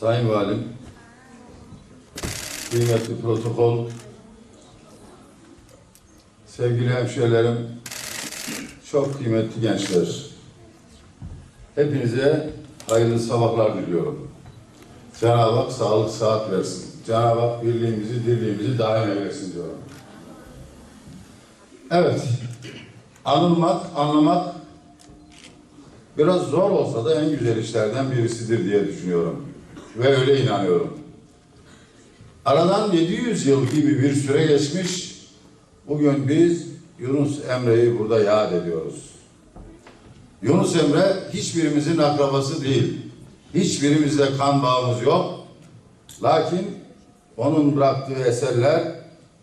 Sayın Valim, kıymetli protokol, sevgili hemşehrilerim, çok kıymetli gençler. Hepinize hayırlı sabahlar diliyorum. Cenab-ı Hak sağlık saat versin. Cenab-ı Hak birliğimizi, dirliğimizi daim eylesin diyorum. Evet, anılmak, anlamak biraz zor olsa da en güzel işlerden birisidir diye düşünüyorum. Ve öyle inanıyorum. Aradan 700 yıl gibi bir süre geçmiş. Bugün biz Yunus Emre'yi burada yad ediyoruz. Yunus Emre hiçbirimizin akrabası değil. Hiçbirimizle kan bağımız yok. Lakin onun bıraktığı eserler,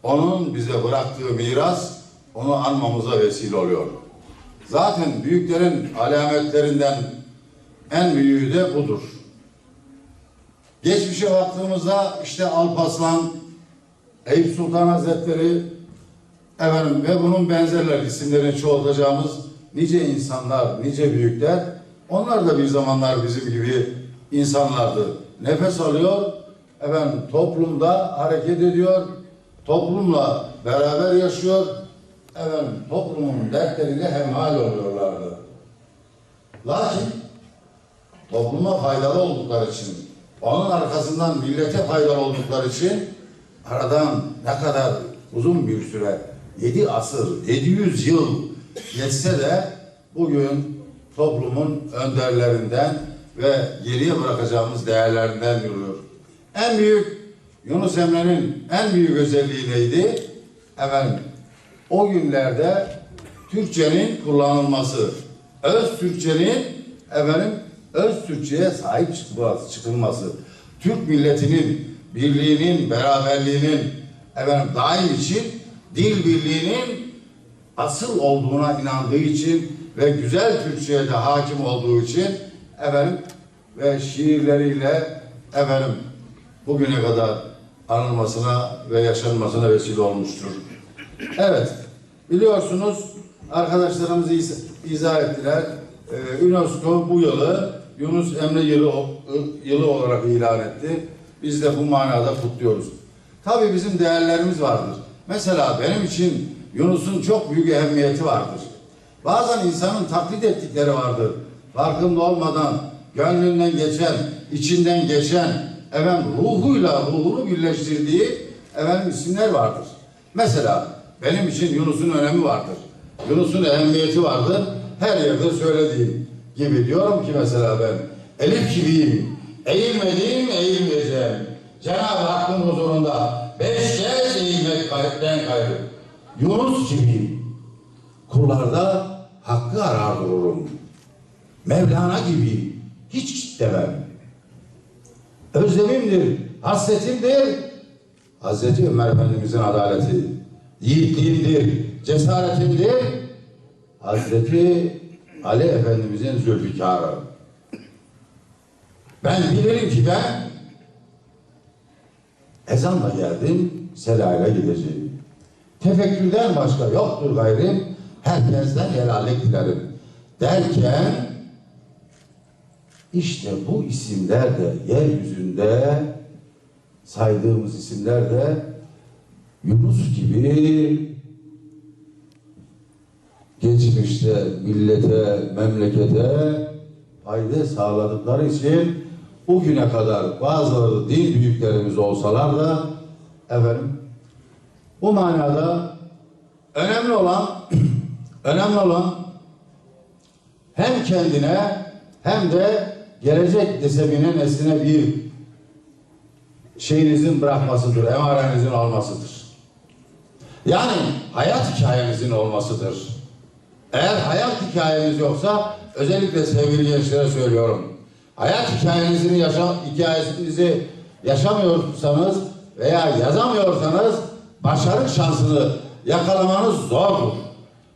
onun bize bıraktığı miras onu anmamıza vesile oluyor. Zaten büyüklerin alametlerinden en büyüğü de budur. Geçmişe baktığımızda işte Alparslan, Eyüp Sultan Hazretleri, efendim ve bunun benzerler isimlerini çoğaltacağımız nice insanlar, nice büyükler, onlar da bir zamanlar bizim gibi insanlardı. Nefes alıyor, efendim toplumda hareket ediyor, toplumla beraber yaşıyor, efendim toplumun dertleriyle hemhal oluyorlardı. Lakin topluma faydalı oldukları için, onun arkasından millete faydalı oldukları için aradan ne kadar uzun bir süre, 7 asır, 700 yıl geçse de bugün toplumun önderlerinden ve geriye bırakacağımız değerlerinden yürüyor. En büyük Yunus Emre'nin en büyük özelliği neydi? Efendim o günlerde Türkçenin kullanılması, öz Türkçenin efendim öz Türkçeye sahip çıkılması, Türk milletinin birliğinin, beraberliğinin efendim daim için dil birliğinin asıl olduğuna inandığı için ve güzel Türkçe'ye de hakim olduğu için efendim ve şiirleriyle efendim bugüne kadar anılmasına ve yaşanmasına vesile olmuştur. Evet, biliyorsunuz arkadaşlarımız iz- izah ettiler. Ee, UNESCO bu yılı Yunus Emre yılı, yılı olarak ilan etti. Biz de bu manada kutluyoruz. Tabii bizim değerlerimiz vardır. Mesela benim için Yunus'un çok büyük ehemmiyeti vardır. Bazen insanın taklit ettikleri vardır. Farkında olmadan, gönlünden geçen, içinden geçen, efendim ruhuyla ruhunu birleştirdiği efendim isimler vardır. Mesela benim için Yunus'un önemi vardır. Yunus'un ehemmiyeti vardır. Her yerde söylediğim gibi diyorum ki mesela ben elif gibiyim. Eğilmediğim eğilmeyeceğim. Cenab-ı Hakk'ın huzurunda beş kez eğilmek kayıpten gayrı. Yunus gibiyim. Kullarda hakkı arar dururum. Mevlana gibi hiç demem. Özlemimdir, hasretimdir. Hazreti Ömer Efendimizin adaleti, yiğitliğimdir, cesaretimdir. Hazreti Ali Efendimizin zülfikarı. Ben bilirim ki ben ezanla geldim, selayla gideceğim. Tefekkürden başka yoktur gayrim, herkesten helallik dilerim. Derken işte bu isimler de yeryüzünde saydığımız isimler de Yunus gibi geçmişte millete, memlekete fayda sağladıkları için bugüne kadar bazıları din büyüklerimiz olsalar da efendim bu manada önemli olan önemli olan hem kendine hem de gelecek neslinin nesline bir şeyinizin bırakmasıdır, emarenizin olmasıdır. Yani hayat hikayenizin olmasıdır. Eğer hayat hikayeniz yoksa özellikle sevgili gençlere söylüyorum. Hayat hikayenizin yaşa hikayenizi yaşamıyorsanız veya yazamıyorsanız başarı şansını yakalamanız zordur.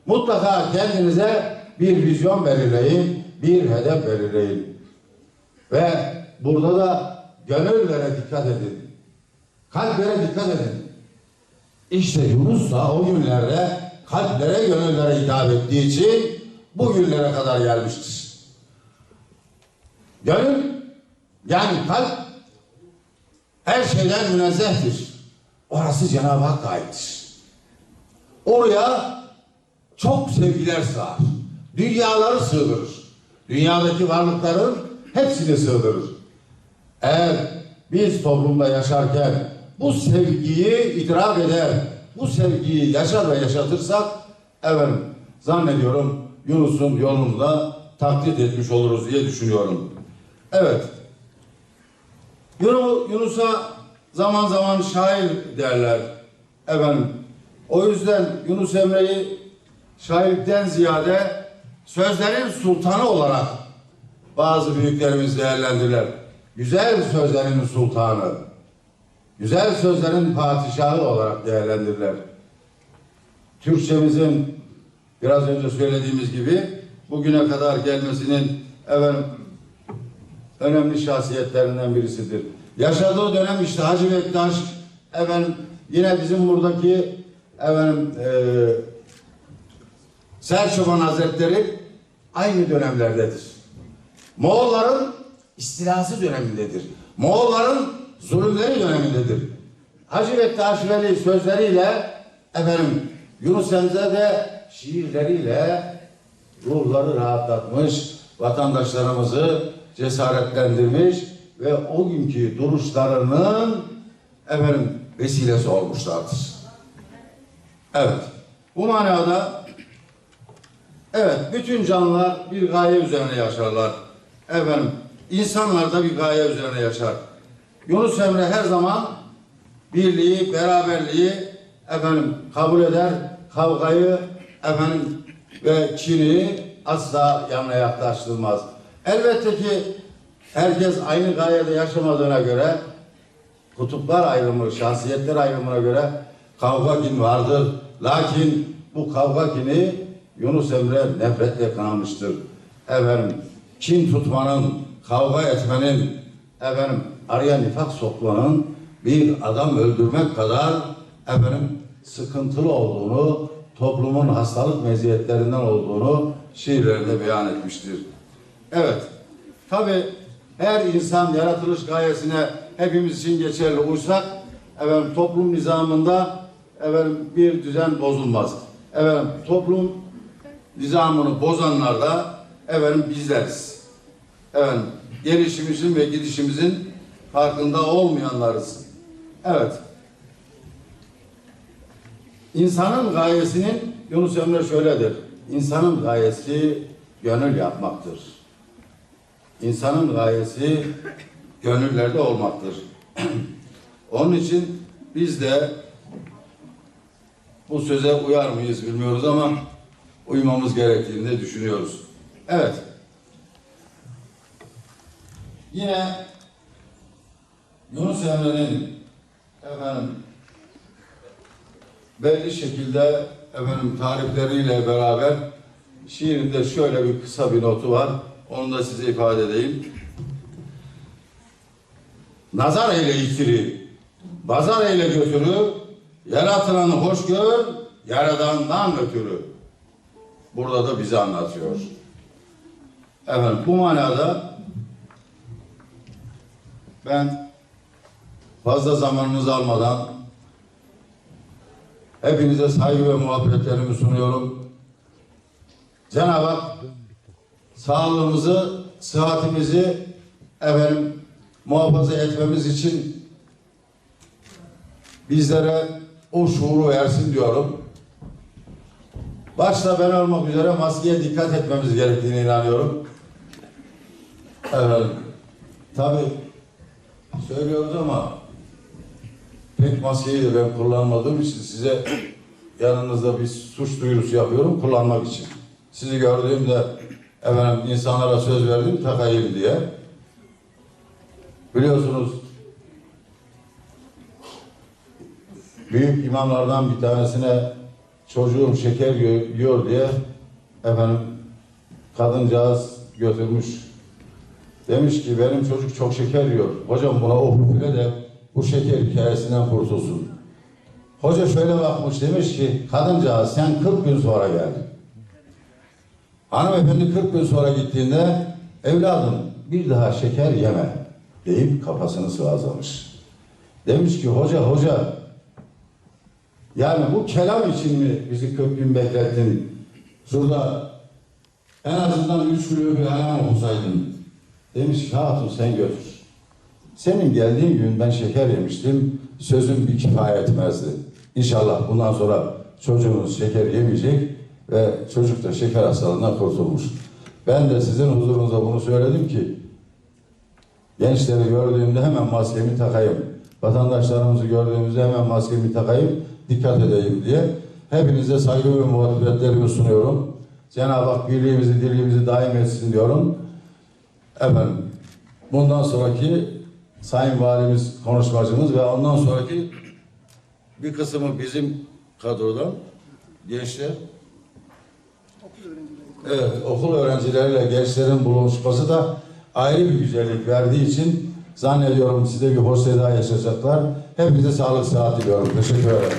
Mutlaka kendinize bir vizyon belirleyin, bir hedef belirleyin. Ve burada da gönüllere dikkat edin. Kalplere dikkat edin. İşte Yunus da o günlerde kalplere, gönüllere hitap ettiği için bu günlere kadar gelmiştir. Gönül yani kalp her şeyden münezzehtir. Orası Cenab-ı Hakk'a aittir. Oraya çok sevgiler sığar. Dünyaları sığdırır. Dünyadaki varlıkların hepsini sığdırır. Eğer biz toplumda yaşarken bu sevgiyi idrak eder, bu sevgiyi yaşar ve yaşatırsak, efendim zannediyorum Yunus'un yolunda taklit etmiş oluruz diye düşünüyorum. Evet. Yunus- Yunus'a zaman zaman şair derler. Efendim, o yüzden Yunus Emre'yi şairlikten ziyade sözlerin sultanı olarak bazı büyüklerimiz değerlendirirler. Güzel sözlerin sultanı, güzel sözlerin padişahı olarak değerlendirirler. Türkçemizin biraz önce söylediğimiz gibi bugüne kadar gelmesinin efendim önemli şahsiyetlerinden birisidir. Yaşadığı dönem işte Hacı Bektaş efendim yine bizim buradaki efendim eee Selçukhan Hazretleri aynı dönemlerdedir. Moğolların istilası dönemindedir. Moğolların zulümleri dönemindedir. Hacı Bektaş Veli sözleriyle efendim Yunus Emre de şiirleriyle ruhları rahatlatmış, vatandaşlarımızı cesaretlendirmiş ve o günkü duruşlarının efendim vesilesi olmuşlardır. Evet. Bu manada evet bütün canlılar bir gaye üzerine yaşarlar. Efendim insanlar da bir gaye üzerine yaşar. Yunus Emre her zaman birliği, beraberliği efendim kabul eder. Kavgayı efendim ve kini asla yanına yaklaştırmaz. Elbette ki herkes aynı gayede yaşamadığına göre kutuplar ayrımı, şahsiyetler ayrımına göre kavga kin vardır. Lakin bu kavga kini Yunus Emre nefretle kınamıştır. Efendim, kin tutmanın, kavga etmenin, efendim, araya nifak sokmanın bir adam öldürmek kadar efendim sıkıntılı olduğunu, toplumun hastalık meziyetlerinden olduğunu şiirlerinde beyan etmiştir. Evet, tabi her insan yaratılış gayesine hepimiz için geçerli uysak, efendim, toplum nizamında efendim, bir düzen bozulmaz. Efendim, toplum nizamını bozanlar da efendim, bizleriz. Efendim, gelişimizin ve gidişimizin farkında olmayanlarız. Evet. İnsanın gayesinin Yunus Emre şöyledir. İnsanın gayesi gönül yapmaktır. İnsanın gayesi gönüllerde olmaktır. Onun için biz de bu söze uyar mıyız bilmiyoruz ama uymamız gerektiğini düşünüyoruz. Evet. Yine Yunus Emre'nin efendim belli şekilde efendim tarifleriyle beraber şiirinde şöyle bir kısa bir notu var. Onu da size ifade edeyim. Nazar eyle ikiri, bazar eyle götürü, yaratılanı hoş gör, yaradandan ötürü. Burada da bize anlatıyor. Efendim bu manada ben fazla zamanınızı almadan hepinize saygı ve muhabbetlerimi sunuyorum. Cenab-ı Hak sağlığımızı, sıhhatimizi efendim muhafaza etmemiz için bizlere o şuuru versin diyorum. Başta ben olmak üzere maskeye dikkat etmemiz gerektiğine inanıyorum. Evet. Tabii söylüyoruz ama pek maskeyi de ben kullanmadığım için size yanınızda bir suç duyurusu yapıyorum kullanmak için. Sizi gördüğümde efendim insanlara söz verdim takayım diye. Biliyorsunuz büyük imamlardan bir tanesine çocuğum şeker yiyor, diye efendim kadıncağız götürmüş. Demiş ki benim çocuk çok şeker yiyor. Hocam buna oku bile de bu şeker hikayesinden kurtulsun. Hoca şöyle bakmış demiş ki kadıncağız sen 40 gün sonra gel. Hanımefendi 40 gün sonra gittiğinde evladım bir daha şeker yeme deyip kafasını sıvazlamış. Demiş ki hoca hoca yani bu kelam için mi bizi 40 gün beklettin? Şurada en azından üç kilo bir halam okusaydın. Demiş ki hatun sen götür. Senin geldiğin gün ben şeker yemiştim. Sözüm bir kifaya etmezdi. İnşallah bundan sonra çocuğunuz şeker yemeyecek ve çocuk da şeker hastalığından kurtulmuş. Ben de sizin huzurunuzda bunu söyledim ki gençleri gördüğümde hemen maskemi takayım. Vatandaşlarımızı gördüğümüzde hemen maskemi takayım, dikkat edeyim diye. Hepinize saygı ve muhabbetlerimi sunuyorum. Cenab-ı Hak birliğimizi, dirliğimizi daim etsin diyorum. Efendim, bundan sonraki Sayın Valimiz, konuşmacımız ve ondan sonraki bir kısmı bizim kadrodan gençler. Evet, okul öğrencileriyle gençlerin buluşması da ayrı bir güzellik verdiği için zannediyorum size bir hoş seda yaşayacaklar. Hepinize sağlık, sıhhat diliyorum. Teşekkür ederim.